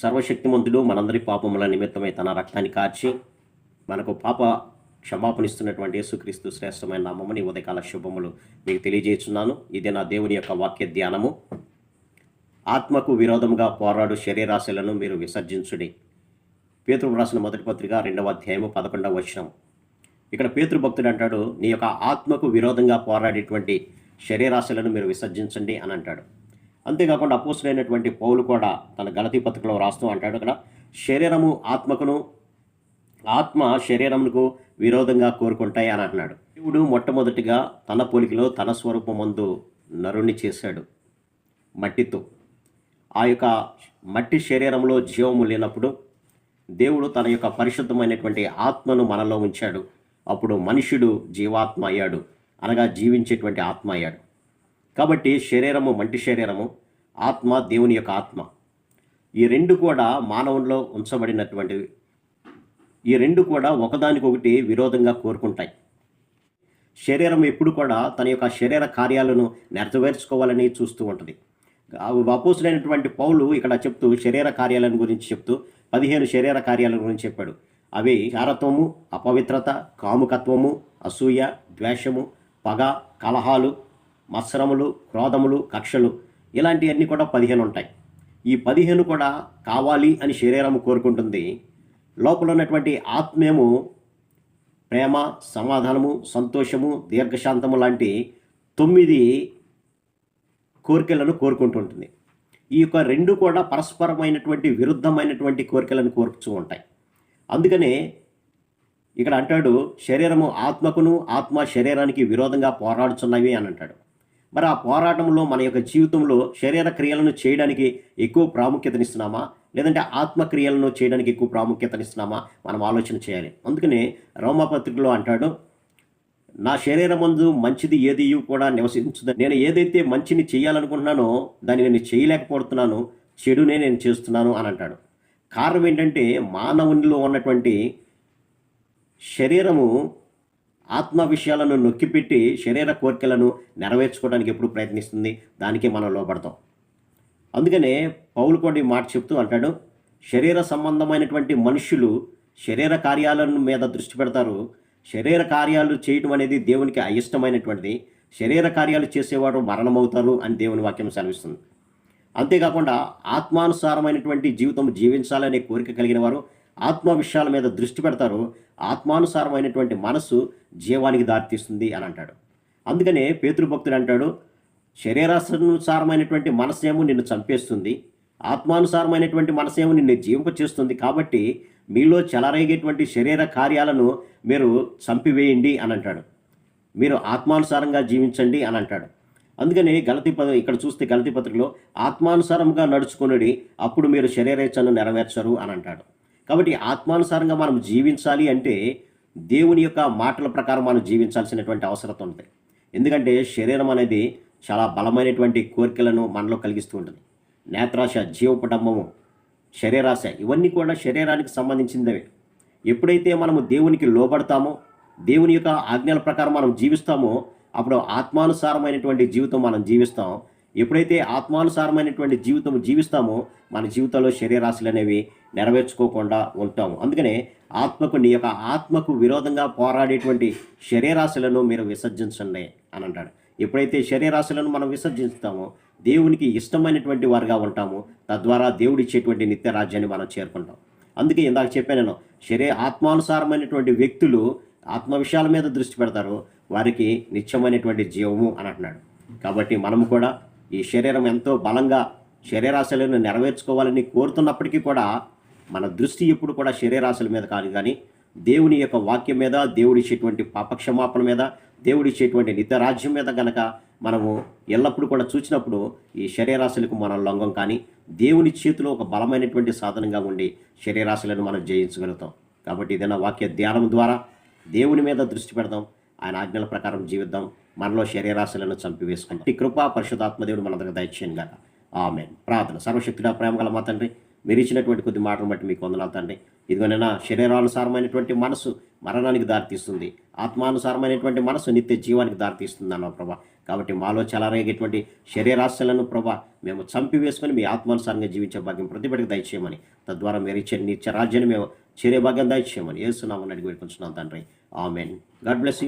సర్వశక్తిమంతుడు మనందరి పాపముల నిమిత్తమై తన రక్తాన్ని కార్చి మనకు పాప క్షమాపణిస్తున్నటువంటి యేసుక్రీస్తు శ్రేష్టమైన నామముని ఉదయకాల శుభములు మీకు తెలియజేస్తున్నాను. ఇది నా దేవుని యొక్క వాక్య ధ్యానము. ఆత్మకు విరోధముగా పోరాడు శరీరాశలను మీరు విసర్జించుడి. పేతురు రాసిన మొదటి పత్రిక రెండవ అధ్యాయము పదకొండవ వచనం. ఇక్కడ పేతృభక్తుడు అంటాడు నీ యొక్క ఆత్మకు విరోధంగా పోరాడేటువంటి శరీరాశలను మీరు విసర్జించండి అని అంటాడు. అంతేకాకుండా అపోసుడైనటువంటి పౌలు కూడా తన గలతీ పత్రికలో రాస్తూ అంటాడు అక్కడ శరీరము ఆత్మకును ఆత్మ శరీరమునకు విరోధంగా కోరుకుంటాయి అని అంటున్నాడు. దేవుడు మొట్టమొదటిగా తన పోలికలో తన స్వరూపమందు నరుణ్ణి చేశాడు. మట్టితో. ఆ యొక్క మట్టి శరీరంలో జీవము లేనప్పుడు దేవుడు తన యొక్క పరిశుద్ధమైనటువంటి ఆత్మను మనలో ఉంచాడు. అప్పుడు మనుషుడు జీవాత్మ అయ్యాడు. అనగా జీవించేటువంటి ఆత్మ అయ్యాడు. కాబట్టి శరీరము మంటి శరీరము ఆత్మ దేవుని యొక్క ఆత్మ. ఈ రెండు కూడా మానవుల్లో ఉంచబడినటువంటివి ఈ రెండు కూడా ఒకదానికొకటి విరోధంగా కోరుకుంటాయి. శరీరం ఎప్పుడు కూడా తన యొక్క శరీర కార్యాలను నెరవేర్చుకోవాలని చూస్తూ ఉంటుంది. అపోసులైనటువంటి పౌలు ఇక్కడ చెప్తూ శరీర కార్యాలను గురించి చెప్తూ పదిహేను శరీర కార్యాల గురించి చెప్పాడు. అవి చారత్వము అపవిత్రత కాముకత్వము అసూయ ద్వేషము పగ కలహాలు మత్సరములు క్రోధములు కక్షలు. ఇలాంటివన్నీ కూడా పదిహేను ఉంటాయి. ఈ పదిహేను కూడా కావాలి అని శరీరం కోరుకుంటుంది. లోపల ఉన్నటువంటి ఆత్మేము ప్రేమ సమాధానము సంతోషము దీర్ఘశాంతము లాంటి తొమ్మిది కోరికలను కోరుకుంటుంటుంది. ఈ యొక్క రెండు కూడా పరస్పరమైనటువంటి విరుద్ధమైనటువంటి కోరికలను కోరుతూ ఉంటాయి. అందుకనే ఇక్కడ అంటాడు శరీరము ఆత్మకును ఆత్మ శరీరానికి విరోధంగా పోరాడుచున్నవి అని అంటాడు. మరి ఆ పోరాటంలో మన యొక్క జీవితంలో శరీర క్రియలను చేయడానికి ఎక్కువ ప్రాముఖ్యతనిస్తున్నామా? లేదంటే ఆత్మక్రియలను చేయడానికి ఎక్కువ ప్రాముఖ్యతనిస్తున్నామా? మనం ఆలోచన చేయాలి. అందుకనే రోమపత్రికలో అంటాడు నా శరీరమందు మంచిది ఏది కూడా నివసించదు. నేను ఏదైతే మంచిని చేయాలనుకుంటున్నానో దాన్ని నేను చేయలేకపోతున్నాను. చెడునే నేను చేస్తున్నాను అని అంటాడు. కారణం ఏంటంటే మానవునిలో ఉన్నటువంటి శరీరము ఆత్మ విషయాలను నొక్కిపెట్టి శరీర కోరికలను నెరవేర్చుకోవడానికి ఎప్పుడు ప్రయత్నిస్తుంది? దానికే మనం లోపడతాం అందుకనే పౌలు కూడా మాట చెప్తూ అంటాడు శరీర సంబంధమైనటువంటి మనుషులు శరీర కార్యాలను మీద దృష్టి పెడతారు. శరీర కార్యాలు చేయటం అనేది దేవునికి అయిష్టమైనటువంటిది. శరీర కార్యాలు చేసేవాడు మరణమవుతారు అని దేవుని వాక్యం సెలవిస్తుంది. అంతేకాకుండా ఆత్మానుసారమైనటువంటి జీవితం జీవించాలనే కోరిక కలిగిన వారు ఆత్మ విషయాల మీద దృష్టి పెడతారు ఆత్మానుసారమైనటువంటి మనసు జీవానికి దారితీస్తుంది అని అంటాడు. అందుకనే పేతృభక్తుడు అంటాడు శరీరానుసారమైనటువంటి మనసేమో నిన్ను చంపేస్తుంది ఆత్మానుసారమైనటువంటి మనసేమో నిన్ను జీవింపచేస్తుంది కాబట్టి మీలో చెలరేగేటువంటి శరీర కార్యాలను మీరు చంపివేయండి అని అంటాడు. మీరు ఆత్మానుసారంగా జీవించండి అని అంటాడు. అందుకని గలతి పద ఇక్కడ చూస్తే గలతి పత్రికలో ఆత్మానుసారంగా నడుచుకునడి అప్పుడు మీరు శరీరేచ్ఛను నెరవేర్చరు అని అంటాడు. కాబట్టి ఆత్మానుసారంగా మనం జీవించాలి అంటే దేవుని యొక్క మాటల ప్రకారం మనం జీవించాల్సినటువంటి అవసరం ఉంది ఎందుకంటే శరీరం అనేది చాలా బలమైనటువంటి కోరికలను మనలో కలిగిస్తూ ఉంటుంది. నేత్రాశ జీవపటంబము శరీరాశ ఇవన్నీ కూడా శరీరానికి సంబంధించినవే. ఎప్పుడైతే మనము దేవునికి లోబడతామో దేవుని యొక్క ఆజ్ఞల ప్రకారం మనం జీవిస్తామో అప్పుడు ఆత్మానుసారమైనటువంటి జీవితం మనం జీవిస్తాం. ఎప్పుడైతే ఆత్మానుసారమైనటువంటి జీవితం జీవిస్తామో మన జీవితంలో శరీరాశులు అనేవి నెరవేర్చుకోకుండా ఉంటాము. అందుకనే ఆత్మకు నీ యొక్క ఆత్మకు విరోధంగా పోరాడేటువంటి శరీరాశులను మీరు విసర్జించండి అని అంటాడు. ఎప్పుడైతే శరీరాశులను మనం విసర్జిస్తామో దేవునికి ఇష్టమైనటువంటి వారుగా ఉంటాము. తద్వారా దేవుడు ఇచ్చేటువంటి నిత్య రాజ్యాన్ని మనం చేరుకుంటాం. అందుకే ఇందాక చెప్పాను నేను శరీర ఆత్మానుసారమైనటువంటి వ్యక్తులు ఆత్మ విషయాల మీద దృష్టి పెడతారు. వారికి నిత్యమైనటువంటి జీవము అని అంటున్నాడు. కాబట్టి మనము కూడా ఈ శరీరం ఎంతో బలంగా శరీరాశలను నెరవేర్చుకోవాలని కోరుతున్నప్పటికీ కూడా మన దృష్టి ఎప్పుడు కూడా శరీరాశల మీద కాదు. కానీ దేవుని యొక్క వాక్యం మీద దేవుడిచ్చేటువంటి పాపక్షమాపణ మీద దేవుడిచ్చేటువంటి నిత్యరాజ్యం మీద కనుక మనము ఎల్లప్పుడూ కూడా చూసినప్పుడు ఈ శరీరాశలకు మనం లొంగం కానీ దేవుని చేతిలో ఒక బలమైనటువంటి సాధనంగా ఉండి శరీరాశలను మనం జయించగలుగుతాం. కాబట్టి ఏదైనా వాక్య ధ్యానం ద్వారా దేవుని మీద దృష్టి పెడదాం. ఆయన ఆజ్ఞల ప్రకారం జీవిద్దాం. మనలో శరీరాశలను చంపివేసుకుందాం ఈ కృపా పరిశుధాత్మదేవుడు మనందరికి దయచేయను గాక. ఆమె ప్రార్థన. సర్వశక్తుడా ప్రేమ గల మా తండ్రి మీరు ఇచ్చినటువంటి కొద్ది మాటను బట్టి మీకు వందనాలు తండ్రి. ఇదిగోనైనా శరీరానుసారమైనటువంటి మనసు మరణానికి దారితీస్తుంది ఆత్మానుసారమైనటువంటి మనసు నిత్య జీవానికి దారితీస్తుంది అన్న ప్రభా. కాబట్టి మాలో చెలరేగేటువంటి శరీరాశలను ప్రభా మేము చంపివేసుకొని మీ ఆత్మానుసారంగా జీవించే భాగ్యం ప్రతిపడికి దయచేయమని తద్వారా మీరు ఇచ్చే నిత్య రాజ్యాన్ని మేము చేరే భాగ్యం దయచేయమని ఏసునామని అడిగి పెట్టుకుంటున్నాం తండ్రి. ఆమెన్. God bless you.